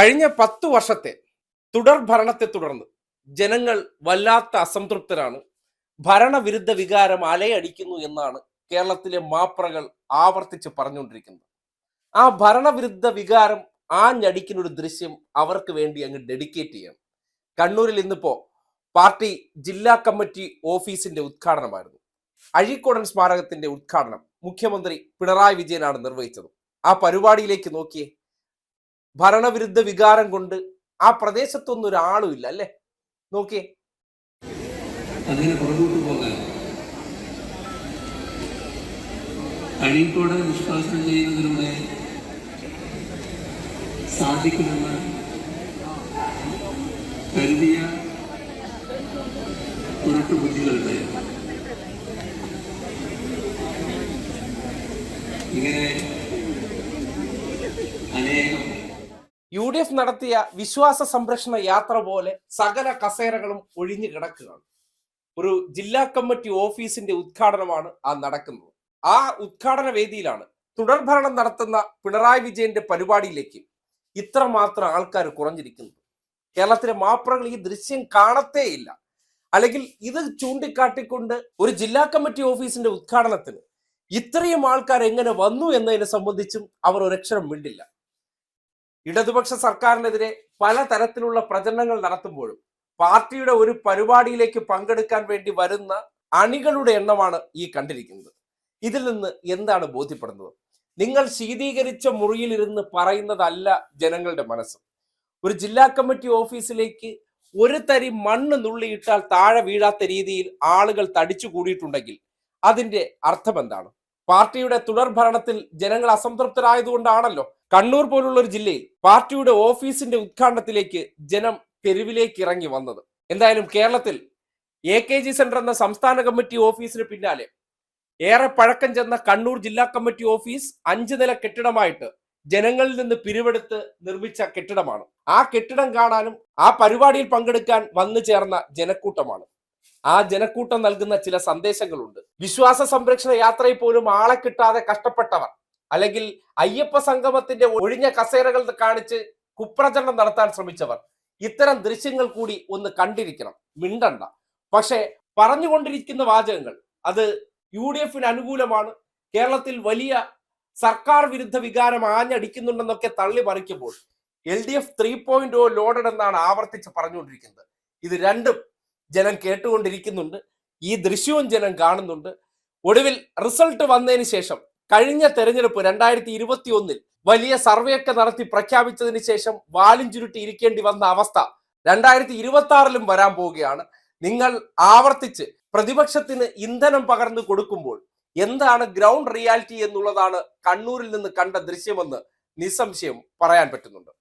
കഴിഞ്ഞ പത്തു വർഷത്തെ തുടർ ഭരണത്തെ തുടർന്ന് ജനങ്ങൾ വല്ലാത്ത അസംതൃപ്തരാണ്. ഭരണവിരുദ്ധ വികാരം അലയടിക്കുന്നു എന്നാണ് കേരളത്തിലെ മാപ്രകൾ ആവർത്തിച്ച് പറഞ്ഞുകൊണ്ടിരിക്കുന്നത്. ആ ഭരണവിരുദ്ധ വികാരം ആഞ്ഞടിക്കുന്ന ഒരു ദൃശ്യം അവർക്ക് വേണ്ടി അങ്ങ് ഡെഡിക്കേറ്റ് ചെയ്യണം. കണ്ണൂരിൽ ഇന്നിപ്പോ പാർട്ടി ജില്ലാ കമ്മിറ്റി ഓഫീസിന്റെ ഉദ്ഘാടനമായിരുന്നു. അഴീക്കോടൻ സ്മാരകത്തിന്റെ ഉദ്ഘാടനം മുഖ്യമന്ത്രി പിണറായി വിജയനാണ് നിർവഹിച്ചത്. ആ പരിപാടിയിലേക്ക് നോക്കിയേ ഭരണവിരുദ്ധ വികാരം കൊണ്ട് ആ പ്രദേശത്തൊന്നും ഒരാളും ഇല്ല അല്ലേ? നോക്കിയേ. അങ്ങനെ അഴീക്കോട് നിഷ്കാസനം ചെയ്യുന്നതിലൂടെ സാധിക്കുമെന്ന് കരുതിയ കുരുട്ടു ബുദ്ധികളുടെ ഇങ്ങനെ അനേകം യു ഡി എഫ് നടത്തിയ വിശ്വാസ സംരക്ഷണ യാത്ര പോലെ സകല കസേരകളും ഒഴിഞ്ഞു കിടക്കുകയാണ്. ഒരു ജില്ലാ കമ്മിറ്റി ഓഫീസിന്റെ ഉദ്ഘാടനമാണ് ആ നടക്കുന്നത്. ആ ഉദ്ഘാടന വേദിയിലാണ് തുടർഭരണം നടത്തുന്ന പിണറായി വിജയന്റെ പരിപാടിയിലേക്ക് ഇത്രമാത്രം ആൾക്കാർ കുറഞ്ഞിരിക്കുന്നത്. കേരളത്തിലെ മാപ്രകൾ ഈ ദൃശ്യം കാണത്തേയില്ല. അല്ലെങ്കിൽ ഇത് ചൂണ്ടിക്കാട്ടിക്കൊണ്ട് ഒരു ജില്ലാ കമ്മിറ്റി ഓഫീസിന്റെ ഉദ്ഘാടനത്തിന് ഇത്രയും ആൾക്കാർ എങ്ങനെ വന്നു എന്നതിനെ സംബന്ധിച്ചും അവർ ഒരക്ഷരം മിണ്ടില്ല. ഇടതുപക്ഷ സർക്കാരിനെതിരെ പലതരത്തിലുള്ള പ്രചരണങ്ങൾ നടത്തുമ്പോഴും പാർട്ടിയുടെ ഒരു പരിപാടിയിലേക്ക് പങ്കെടുക്കാൻ വേണ്ടി വരുന്ന അണികളുടെ എണ്ണമാണ് ഈ കണ്ടിരിക്കുന്നത്. ഇതിൽ നിന്ന് എന്താണ് ബോധ്യപ്പെടുന്നത്? നിങ്ങൾ ശീതീകരിച്ച മുറിയിലിരുന്ന് പറയുന്നതല്ല ജനങ്ങളുടെ മനസ്സ്. ഒരു ജില്ലാ കമ്മിറ്റി ഓഫീസിലേക്ക് ഒരു തരി മണ്ണ് നുള്ളിയിട്ടാൽ താഴെ വീഴാത്ത രീതിയിൽ ആളുകൾ തടിച്ചു കൂടിയിട്ടുണ്ടെങ്കിൽ അതിന്റെ അർത്ഥം എന്താണ് പാർട്ടിയുടെ തുടർ ഭരണത്തിൽ ജനങ്ങൾ അസംതൃപ്തരായതുകൊണ്ടാണല്ലോ കണ്ണൂർ പോലുള്ള ഒരു ജില്ലയിൽ പാർട്ടിയുടെ ഓഫീസിന്റെ ഉദ്ഘാടനത്തിലേക്ക് ജനം തെരുവിലേക്ക് ഇറങ്ങി വന്നത്. എന്തായാലും കേരളത്തിൽ എ കെ ജി സെന്റർ എന്ന സംസ്ഥാന കമ്മിറ്റി ഓഫീസിന് പിന്നാലെ ഏറെ പഴക്കം ചെന്ന കണ്ണൂർ ജില്ലാ കമ്മിറ്റി ഓഫീസ് അഞ്ചു നില കെട്ടിടമായിട്ട് ജനങ്ങളിൽ നിന്ന് പിരിവെടുത്ത് നിർമ്മിച്ച കെട്ടിടമാണ്. ആ കെട്ടിടം കാണാനും ആ പരിപാടിയിൽ പങ്കെടുക്കാൻ വന്നു ചേർന്ന ജനക്കൂട്ടമാണ്. ആ ജനക്കൂട്ടം നൽകുന്ന ചില സന്ദേശങ്ങളുണ്ട്. വിശ്വാസ സംരക്ഷണ യാത്രയിൽ പോലും ആളെ കിട്ടാതെ കഷ്ടപ്പെട്ടവർ അല്ലെങ്കിൽ അയ്യപ്പ സംഗമത്തിന്റെ ഒഴിഞ്ഞ കസേരകൾ കാണിച്ച് കുപ്രചരണം നടത്താൻ ശ്രമിച്ചവർ ഇത്തരം ദൃശ്യങ്ങൾ കൂടി ഒന്ന് കണ്ടിരിക്കണം. മിണ്ടണ്ട. പക്ഷേ പറഞ്ഞുകൊണ്ടിരിക്കുന്ന വാചകങ്ങൾ അത് യു ഡി എഫിന് അനുകൂലമാണ്. കേരളത്തിൽ വലിയ സർക്കാർ വിരുദ്ധ വികാരം ആഞ്ഞടിക്കുന്നുണ്ടെന്നൊക്കെ തള്ളി മറിക്കുമ്പോൾ L D F three point O loaded എന്നാണ് ആവർത്തിച്ച് പറഞ്ഞുകൊണ്ടിരിക്കുന്നത്. ഇത് രണ്ടും ജനം കേട്ടുകൊണ്ടിരിക്കുന്നുണ്ട്. ഈ ദൃശ്യവും ജനം കാണുന്നുണ്ട്. ഒടുവിൽ റിസൾട്ട് വന്നതിന് ശേഷം കഴിഞ്ഞ തെരഞ്ഞെടുപ്പ് രണ്ടായിരത്തി ഇരുപത്തി ഒന്നിൽ വലിയ സർവേ ഒക്കെ നടത്തി പ്രഖ്യാപിച്ചതിന് ശേഷം വാലും ചുരുട്ടി ഇരിക്കേണ്ടി വന്ന അവസ്ഥ രണ്ടായിരത്തി ഇരുപത്തി ആറിലും വരാൻ പോവുകയാണ്. നിങ്ങൾ ആവർത്തിച്ച് പ്രതിപക്ഷത്തിന് ഇന്ധനം പകർന്നു കൊടുക്കുമ്പോൾ എന്താണ് ഗ്രൗണ്ട് റിയാലിറ്റി എന്നുള്ളതാണ് കണ്ണൂരിൽ നിന്ന് കണ്ട ദൃശ്യമെന്ന് നിസ്സംശയം പറയാൻ പറ്റുന്നുണ്ട്.